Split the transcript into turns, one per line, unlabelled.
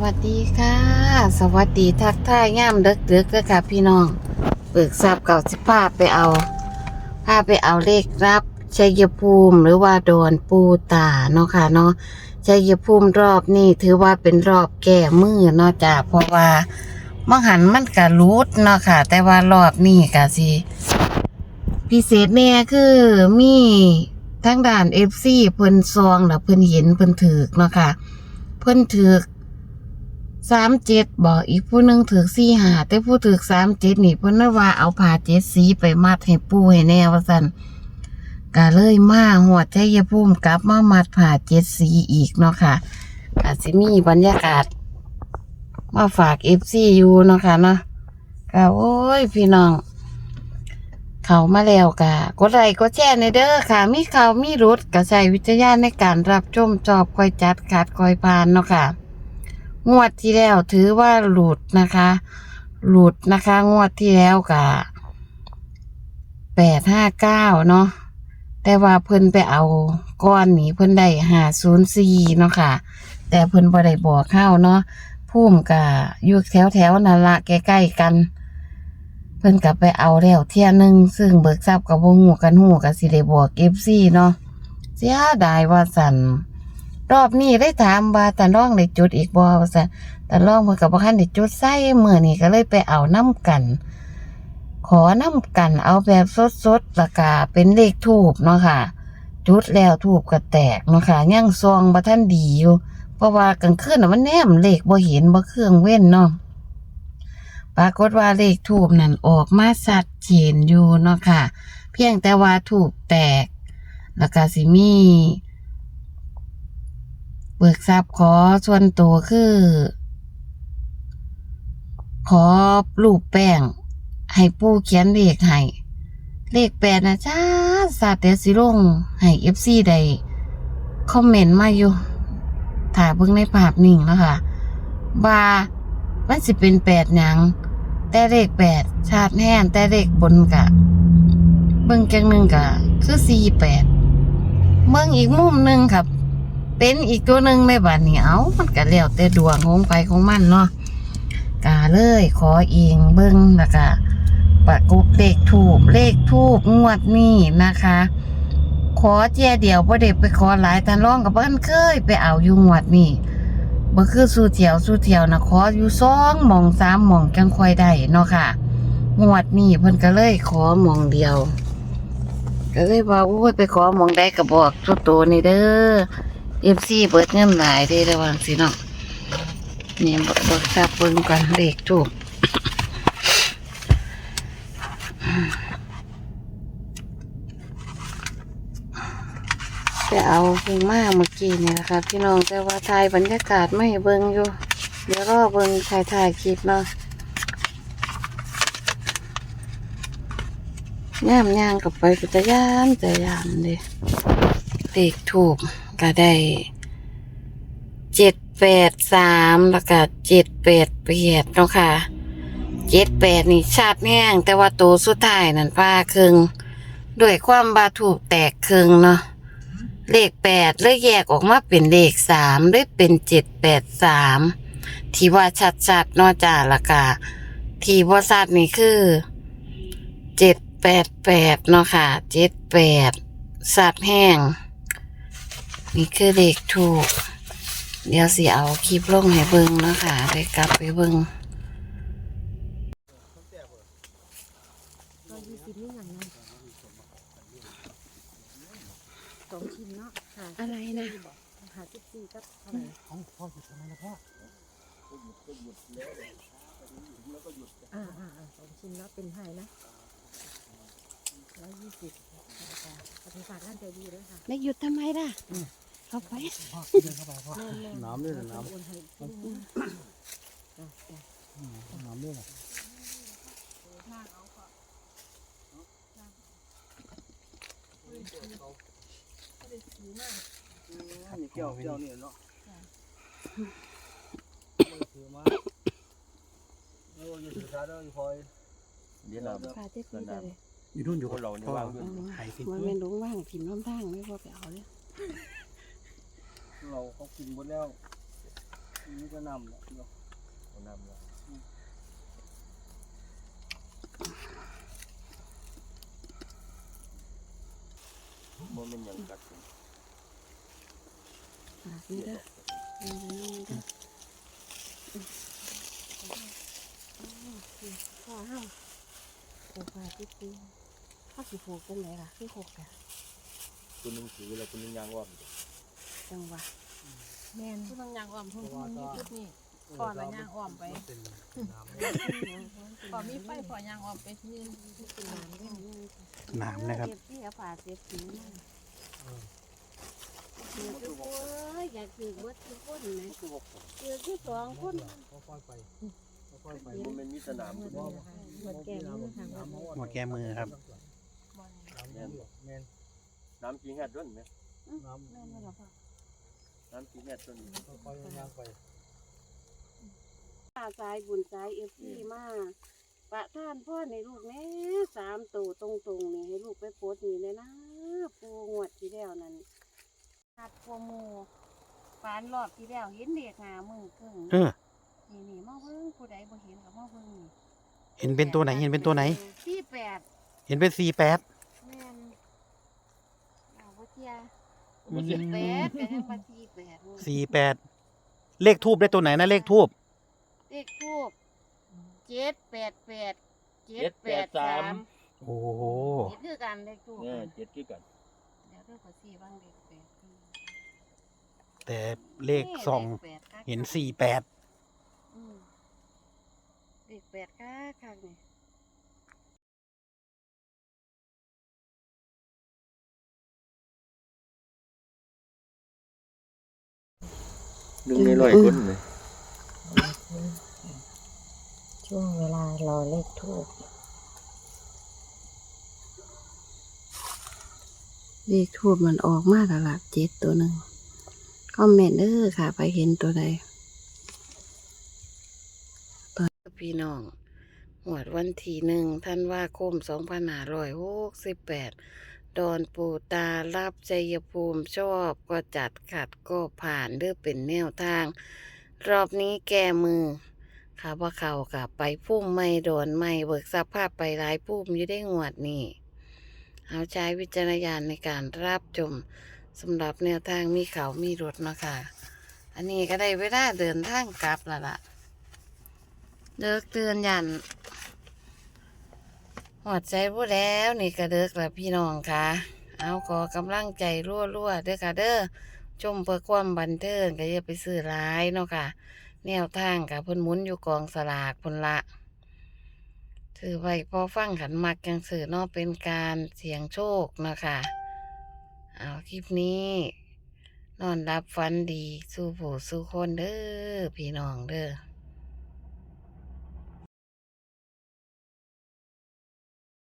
วัสดีค่ะ สวัสดีทักทายย่ามเดึกๆเด้อค่ะพี่น้องเบิกทราบเก่าสิพาไปเอาพาไปเอาเลขรับชัยภูมิหรือว่าโดนปูตาเนาะค่ะเนาะชัยภูมิรอบนี้ถือว่าเป็นรอบแก้มือเนาะจ้ะเพราะว่ามังหันมันกะรูดเนาะค่ะ แต่ว่ารอบนี้กะสิพิเศษแน่คือมีทั้งด่านเอฟซีเพิ่นซองแล้วเพิ่นเห็นเพิ่นถือกเนาะค่ะ เพิ่นถือก สามเจ็ดบอกอีกผู้หนึงถือสี่หาแต่ผู้ถือสามเจ็ดนี่เพิ่นว่าเอาผ่าเจ็ดสีไปมัดให้ปูให้แน่ว่าสันก็เลยมาหัวใจยภูมิกลับมามัดผ่าเจ็ดสีอีกเนาะค่ะอาจสิมีบรรยากาศ มาฝากเอฟซีอยู่เนาะค่ะเนาะก็โอ้ยพี่น้อง เขามาแล้วกะกดไลค์กดแชร์ในเด้อค่ะ มีข่ามีรุดกระใช้วิจารณญาในการรับชมจอบคอยจัดขาดคอยพานเนาะค่ะ งวดที่แล้วถือว่าหลุดนะคะ หลุดนะคะ งวดที่แล้วกะแปดห้าเก้าเนาะแต่ว่าเพิ่นไปเอาก้อนนี้เพิ่นได้หาศูนย์สี่เนาะค่ะ แต่เพิ่นบ่ได้บอกเข้าเนาะพุ่มกะอยู่แถวแถวๆนั่นละใกล้ๆกัน เพิ่นกลับไปเอาแล้วเที่ยนึงซึ่งเบิกทรัพย์กับบ่ฮู้กันฮู้กับสิได้บอก FC เนาะเสียดายว่าสั่น รอบนี้ได้ถามว่าตาน้องได้จุดอีกบ่ว่าซั่นตาน้องเพิ่นก็บ่ทันได้จุดใส่มื้อนี้ก็เลยไปเอาน้ำกัน ขอน้ำกันเอาแบบสดๆแล้วก็เป็นเลขทูบเนาะค่ะ จุดแล้วทูบก็แตกเนาะค่ะยังซองบ่ทันดีอยู่เพราะว่ากลางคืนน่ะมันแนมเลขบ่เห็นบ่เครื่องเว้นเนาะปรากฏว่าเลขทูบนั่นออกมาชัดเจนอยู่เนาะค่ะ เพียงแต่ว่าถูกแตก แล้วก็สิมี บิกทรัพย์ขอส่วนตัวคือ ขอรูปแป้ง ให้ปู่เขียนเลขให้เลขแปดนะจ้าสาเตสิลงให้เอฟซีได้คอมเมนต์มาอยู่ถ่ายเบิ่งในภาพนิ่งแล้วค่ะว่ามันสิเป็นแปดหยัง แต่เลขแปดชาติแห้งแต่เลขบนกะ เบิ่งจังหนึ่งกะ คือสี่แปดเบิ่งอีกมุมหนึ่งครับ เป็นอีกตัวหนึ่งในบัดนี้เอามันก็แล้วแต่ดวงของไปของมันเนาะกาเลย ขอเองเบิ่งแล้วก็ประกบเลขทูบเลขทูบงวดนี้นะคะ ขอเจียเดียวพ่อเด็กไปขอหลายแต่ร้องกับเพิ่นเคยไปเอาอยู่งวดนี้บ่คือสู่เที่ยวสู่เที่ยวนะขออยู่สองมองสามมองจังค่อยได้เนาะค่ะงวดนี้เพิ่นก็เลยขอมองเดียว ก็เลยว่าโอ้ยไปขอมองใดก็บอกตัวโตนี่เด้อ FC เบิดเงินหลายเด้ระวังสิเนาะนี่เบิกเบิกทราบเบิ่งก่อนเลขถูกไปเอาเพิ่งมาเมื่อกี้เนี่ยนะคะพี่น้องแต่ว่าถ่ายบรรยากาศไม่เบิ่งอยู่ เดี๋ยวรอเบิ่งถ่ายถ่ายคลิปเนาะย่ามย่างกลับไปก็จะย่านจะย่านเลยเลขถูก ก็ได้เจ็ดแปดสามแล้วก็เจ็ดแปดแปดเนาะค่ะเจ็ดแปดนี่ชัดแห้งแต่ว่าตัวสุดท้ายนั่นป้าครึ่งด้วยความบาถูกแตกครึ่งเนาะเลขแปดเลยแยกออกมาเป็นเลขสามเลยเป็นเจ็ดแปดสามที่ว่าชัดๆเนอกจากละกาที่ว่าชัดนี่คือเจ็ดแปดแปดเนาะค่ะเจ็ดแปดสัตว์แห้ง นี่คือเลขถูก เดี๋ยวสิเอาคลิปลงให้เบิ่งเนาะค่ะได้กลับไปเบิ่ง
ร้อยยี่สิบนี่อย่างนั้นสองชิ้นเนาะค่ะ
อะไรนะ
หาสิบสี่กับเท่าไหร่อ่าอ่าอ่าสองชิ้นแล้วเป็นไห้นะร้อยยี่สิบค่ะขอบคุณฝากร้านใจดีด้วยค่ะ
ไม่หยุดทำไมล่ะ เข้าไป
แม่แม่
น้ำด้วยนะน้ำ
โอนให้จ้ะจ้ะ
น้ำด้วยนะนี่เกี่ยวเกี่ยวนี่เนาะถือมาแล้วอยู่ถือชาด้วยคอย
เดี๋ยวเรา
พาเจ๊คุยกันเลย
อยู่นู่นอยู่
คนเรานี่วางอยู่
ไข่สิ
มันเป็นลุงว่างถิ่นน้ำทางไม่พอไปเอาเลย
เราเขากินหมดแล้วนี่ก็นำแล้วเนาะ
เอานำแล้วโมเมนต์ยังกัดกัน
ฝากนี่เด้ออืมนี่เด้อพ่อเฮาปลูกมาที่ปีเฮาสิปลูกจังไดล่ะคือหกอะ
คุณนึงถือแล้วคุณนึงยางว่า
จังหวะ
แม่น
ผู้ต้องยางอ้อมพุ่งพุ่งนี่จุดนี้พอละยางอ้อมไป
เป็นน้ำ
พอมีไฟพอยางอ้อมไปยืน
หนามนะครับ
เก็บที่เอาฝาเก็บสีมาเดี๋ยวทุกคนอยากถือเบิดทุกคนนะเจอที่สองคน
ค่อยๆไปค่อยๆไป
โมเมนต์มีสนาม
หม
คุ
ด
ณ
เลยนะคะหมดแก้มมือค่ะ
น้ำ
หมดแก้มือครับ
แม่นแม่น
น้ำจีแฮดด้วยไหม
น้ำ
แม่ นบ่ล่ะพ่อ
น้ำจีแฮดตัวนี้
ค่อยๆย่างไป
ป้าสายบุญสายเอฟซีมาประท่านพ่อในลูกแม่สามตัวตรงๆนี่ให้ลูกไปโพสต์นี่เลยนะปูงวดที่แล้วนั่นหัดโปรโมฟานรอบที่แล้วเห็นเด็กหามึงครึ่ง
เออ
นี่นี่มาเบิ่งผู้ใดบ่เห็นก็มาเบิ่งนี่
เห็นเป็นตัวไหนเห็นเป็นตัวไหน
สี่แปด
เห็นเป็นสี่แปด
แม่นเอาบ่เที่ย
อืม
แปดก็ยังบ่สี่แปดนี่
สี่แปดเลขทูบได้ตัวไหนนะเลขทูบ
เลขทูบเจ็ดแปดแปดเจ็ดแปดสาม
โอ้โห
เห็นคือกันเลขทูบ
เนี่ยเจ็ดคือกัน
เดี๋ยวเรื่องขอสี่บ้างเลขแปดนี่
แต่เลขสอง
แปดคักๆ
เห็นสี่แปด
อืมเลขแปดคักคักๆนี่
หนึ่งในร้อยคนเลย
ช่วงเวลารอเลขทูบ
เลขทูบมันออกมาแล้วล่ะเจ็ดตัวหนึ่งคอมเมนต์เด้อค่ะ ไปเห็นตัวใด ตอนพี่น้องหวดวันที่หนึ่งท่านว่าคมสองพันห้าร้อยหกสิบแปด ดอนปูตารับชัยภูมิชอบก็จัดขัดก็ผ่านเด้อเป็นแนวทาง รอบนี้แก้มือค่ะว่าเขากับไปพุ่มไม่โดนไม่เบิกสภาพไปหลายพุ่มอยู่ได้งวดนี่เอาใช้วิจารณญาณในการรับชมสำหรับแนวทางมีเขามีรถเนาะคะอันนี้ก็ได้เวลาเดินทางกลับแล้วล่ะเลิกเตือนยัน หัวใจผู้แล้วนี่ก็เลิกแล้วพี่น้องค่ะ เอาขอกำลังใจรั่วๆเด้อค่ะเด้อชมเพื่อความบันเทิงก็อย่าไปซื้อร้ายเนาะค่ะ แนวทางกับพ่นมุนอยู่กองสลากพ่นละถือไว้พอฟังขันมักจังสื่อนาะเป็นการเสี่ยงโชคนะค่ะเอาคลิปนี้ นอนรับฝันดี สู้ผู้สู้คนเด้อพี่น้องเด้อ